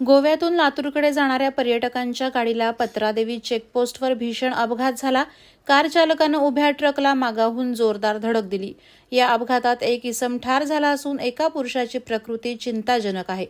गोव्यातून लातूरकडे जाणाऱ्या पर्यटकांच्या गाडीला पत्रादेवी चेकपोस्टवर भीषण अपघात झाला. कार चालकानं उभ्या ट्रकला मागाहून जोरदार धडक दिली. या अपघातात एक इसम ठार झाला असून एका पुरुषाची प्रकृती चिंताजनक आहे.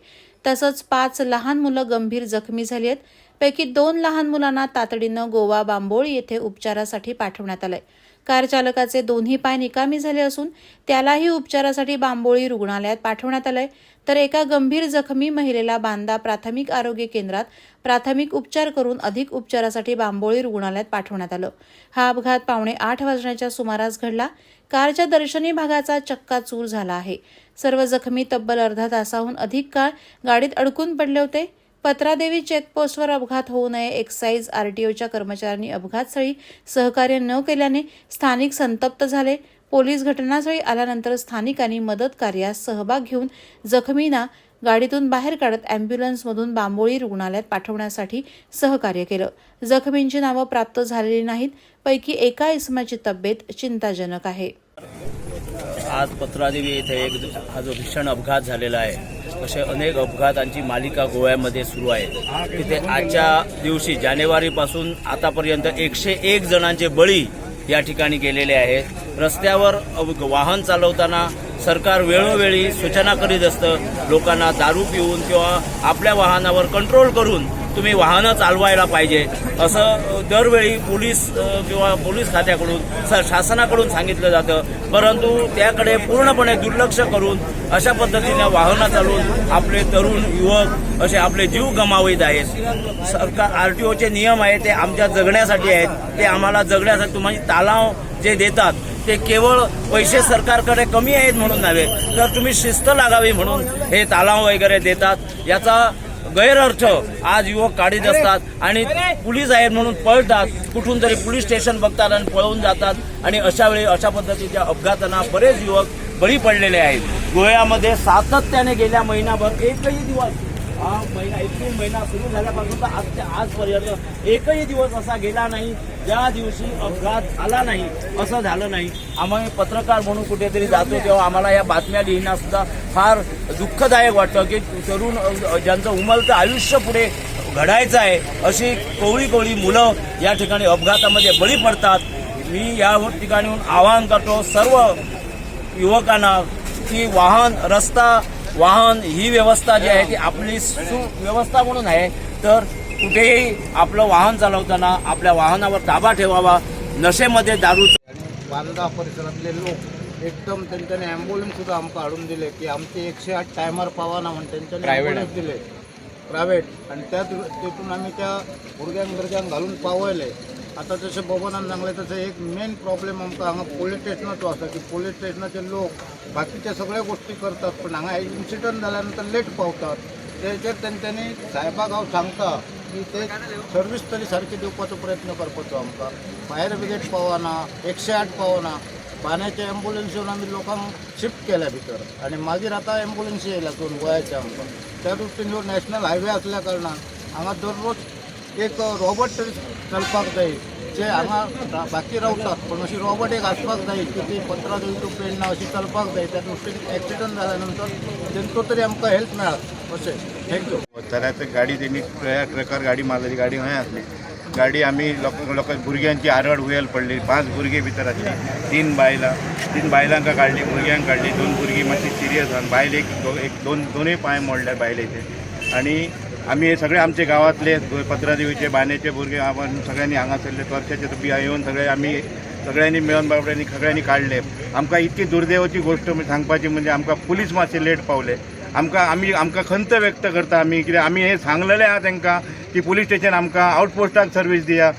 तसंच पाच लहान मुलं गंभीर जखमी झाली आहेत. पैकी दोन लहान मुलांना तातडीनं गोवा बांबोळी येथे उपचारासाठी पाठवण्यात आलंय. कार चालकाचे दोन्ही पाय निकामी झाले असून त्यालाही उपचारासाठी बांबोळी रुग्णालयात पाठवण्यात आलंय. तर एका गंभीर जखमी महिलेला बांदा प्राथमिक आरोग्य केंद्रात प्राथमिक उपचार करून अधिक उपचारासाठी बांबोळी रुग्णालयात पाठवण्यात आलं. हा अपघात पावणे आठ वाजण्याच्या सुमारास घडला. कारच्या दर्शनी भागाचा चक्का चूर झाला आहे. सर्व जखमी तब्बल अर्धा तासाहून अधिक काळ गाडीत अडकून पडले होते. पत्रादेवी चेकपोस्टवर अपघात होऊ नये एक्साईज आरटीओच्या कर्मचाऱ्यांनी अपघातस्थळी सहकार्य न केल्याने स्थानिक संतप्त झाले. पोलीस घटनास्थळी आल्यानंतर स्थानिकांनी मदत कार्यास सहभाग घेऊन जखमींना गाडीतून बाहेर काढत अँब्युलन्समधून बांबोळी रुग्णालयात पाठवण्यासाठी सहकार्य केलं. जखमींची नावं प्राप्त झालेली नाहीत पैकी एका इसमाची तब्येत चिंताजनक आहे. आज पत्रादेवी येथे एक हा जो भीषण अपघात झालेला आहे असे अनेक अपघातांची मालिका गोव्यामध्ये सुरू आहे तिथे आजच्या दिवशी जानेवारीपासून आतापर्यंत एकशे एक जणांचे बळी या ठिकाणी गेलेले आहेत. रस्त्यावर वाहन चालवताना सरकार वेळोवेळी सूचना करीत असतं. लोकांना दारू पिऊन किंवा आपल्या वाहनावर कंट्रोल करून तुम्ही वाहनं चालवायला पाहिजे. असं दरवेळी पोलीस किंवा पोलीस खात्याकडून स- शासनाकडून सांगितलं जातं. परंतु त्याकडे पूर्णपणे दुर्लक्ष करून अशा पद्धतीने वाहनं चालवून आपले तरुण युवक असे आपले जीव गमावित आहेत. सरकार आर टी ओचे नियम आहेत ते आमच्या जगण्यासाठी आहेत. ते आम्हाला जगण्यासाठी तुम्हाला तालाव जे देतात ते केवळ पैसे सरकारकडे कमी आहेत म्हणून नव्हे तर तुम्ही शिस्त लागावी म्हणून हे तालाव वगैरे देतात. याचा गैरअर्थ. आज युवक काढीत असतात आणि पोलीस आहेत म्हणून पळतात. कुठून तरी पोलीस स्टेशन बघतात आणि पळून जातात. आणि अशा वेळी अशा पद्धतीच्या अपघातांना बरेच युवक बळी पडलेले आहेत. गोव्यामध्ये सातत्याने गेल्या महिनाभर एकही दिवस हा महिना एप्रिल महिना सुरू झाल्यापासून तर आजच्या आजपर्यंत एकही दिवस असा गेला नाही ज्या दिवशी अपघात झाला नाही असं झालं नाही. आम्ही पत्रकार म्हणून कुठेतरी जातो तेव्हा आम्हाला या बातम्या लिहिणं सुद्धा फार दुःखदायक वाटतं की तरुण ज्यांचं उमलतं आयुष्य पुढे घडायचं आहे अशी कोवळी कोवळी मुलं या ठिकाणी अपघातामध्ये बळी पडतात. मी या ठिकाणीहून आवाहन करतो सर्व युवकांना की वाहन रस्ता वाहन ही व्यवस्था जी आहे ती आपली सुव्यवस्था म्हणून आहे. तर कुठेही आपलं वाहन चालवताना आपल्या वाहनावर ताबा ठेवावा. नशेमध्ये दारू बांदा परिसरातले लोक एकदम त्यांच्यानी ॲम्ब्युलन्स सुद्धा आमकां हाडून दिले की आमचे एकशे आठ टायमार पावाना म्हणून त्यांच्यानी ॲम्ब्युलन्स दिले. प्रायव्हेट आणि त्या तिथून आम्ही त्या भुरग्यांक घालून पावयले. आता जसं बबनान सांगलें तसं एक मेन प्रॉब्लेम आमकां हांगा पोलीस स्टेशनाचो आसा की पोलीस स्टेशनाचे लोक बाकीच्या सगळ्या गोष्टी करतात पण हांगा इन्सिडंट जाल्यानंतर लेट पावतात. तेजेर तेंच्यांनी साहेबाक हांव हो सांगता की ते सर्वीस तरी सारकी दिवपाचो प्रयत्न करपाचो आमकां फायर ब्रिगेड पावना एकशे आठ पावना पाण्याचे ॲम्ब्युलन्स येवन आमी लोकांक शिफ्ट केल्या भितर. आणि मागीर आतां ॲम्ब्युलन्स येयल्या दोन गोंयाच्या आमकां त्या दृश्टीन ह्यो नॅशनल हायवे असल्या कारणान हांगा दररोज एक रोबोट चलपाक जाय जे हांगा बाकी रावतात पण अशी रोबोट एक आसपाक जाय की ती पंदरा दीस टू पेडना अशी चलपाक जाय त्या दृश्टीन एक्सिडंट जाल्या नंतर तेंचो तरी आमकां हेल्प मेळत अशें थँक्यू वताराचं गाडी तेमी ट्रॅ- ट्रकार गाडी मारलेली गाडी खंय आसली. गाडी आम्ही लोक लोक भुरग्यांची आरड उयेल पडली पांच भुरगे भितर आसली तीन बायलां. तीन बायलांका काढली भुरग्यांक काढली दोन भुरगीं मातशी सिरियस आहात बायल एक एक दोन दोनूय पांय मोडल्या बायलेचे. आणि आम्ही हे सगळे आमचे गावातले पत्रादेवीचे बांदेचे भुरगे आपण सगळ्यांनी हांगासरले वर्षाचे बिया येऊन सगळे आम्ही सगळ्यांनी मेळून बाबड्यांनी सगळ्यांनी काढले. आमकां इतकी दुर्दैवाची गोष्ट म्हणजे सांगपाची म्हणजे आमकां पुलीस मातशे लेट पावले. आमकां आमी आमकां खंत व्यक्त करता. आमी कित्याक आमी हे सांगलेले आहा तांकां की पुलीस स्टेशन आमकां आउटपोस्टाक सर्वीस दिया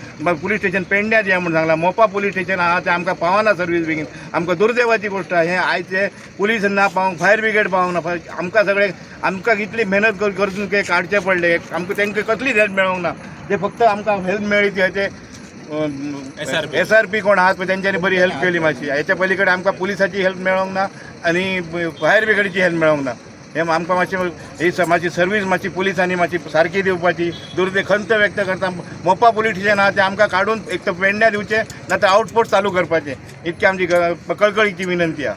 पुलीस स्टेशन पेडण्या दिया म्हणून सांगला. मोपा पुलीस स्टेशन आहा ते आमकां पावना सर्वीस बेगीन. आमकां दुर्दैवाची गोष्ट आहे. हे आयचे पुलीस ना पावंक फायर ब्रिगेड पावंक ना. आमकां सगळे आमकां कितली मेहनत कर करून ते काडचे पडले. आमकां तांकां कसलीच हेल्प मेळोंक ना. ते फक्त आमकां हेल्प मेळ्ळी ती ते एस आर पी कोण आहात पळय तेंच्यांनी बरी हेल्प केली मातशी हेच्या पलीकडे आमकां पुलिसाची हेल्प मेळोंक ना आनी फायर ब्रिगेडची हेल्प मेळोंक ना. हे आमकां मातशें ही मातशी सर्वीस मातशी पुलिसांनी मातशी सारकी दिवपाची. दुर्दे खंत व्यक्त करता. मोपा पुलीस स्टेशन आहा ते आमकां काडून एक तर पेडण्या दिवचे ना तर आउटपोस्ट चालू करपाचे. इतकी आमची कळकळीची विनंती आहा.